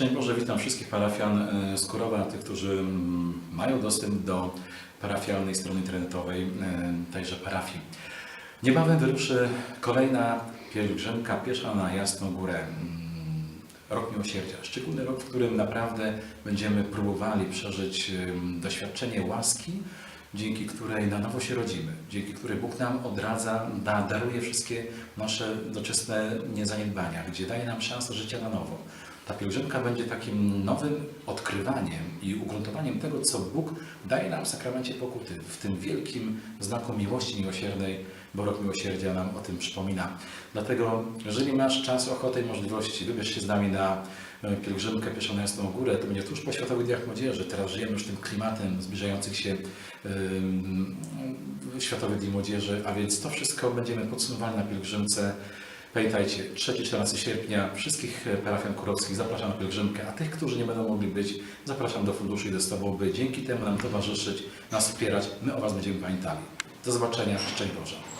Szczęść Boże, witam wszystkich parafian e, z Kurowa, tych, którzy mm, mają dostęp do parafialnej strony internetowej e, tejże parafii. Niebawem wyruszy kolejna pielgrzymka, piesza na Jasną Górę. Mm, Rok Miłosierdzia. Szczególny rok, w którym naprawdę będziemy próbowali przeżyć doświadczenie łaski, dzięki której na nowo się rodzimy, dzięki której Bóg nam odradza, da, daruje wszystkie nasze doczesne niezaniedbania, gdzie daje nam szansę życia na nowo. Ta pielgrzymka będzie takim nowym odkrywaniem i ugruntowaniem tego, co Bóg daje nam w sakramencie pokuty, w tym wielkim znaku miłości miłosiernej, bo rok miłosierdzia nam o tym przypomina. Dlatego, jeżeli masz czas, ochotę i możliwości, wybierz się z nami na e, pielgrzymkę Jasną Górę. To będzie tuż po Światowych Dniach Młodzieży. Teraz żyjemy już tym klimatem zbliżających się ym, Światowych Dni Młodzieży, a więc to wszystko będziemy podsumowali na pielgrzymce. Pamiętajcie, 3-14 sierpnia wszystkich e, parafian kurowskich zapraszam na pielgrzymkę, a tych, którzy nie będą mogli być, zapraszam do funduszu i do stołu, by dzięki temu nam towarzyszyć, nas wspierać. My o Was będziemy pamiętali. Do zobaczenia. Szczęść Boże.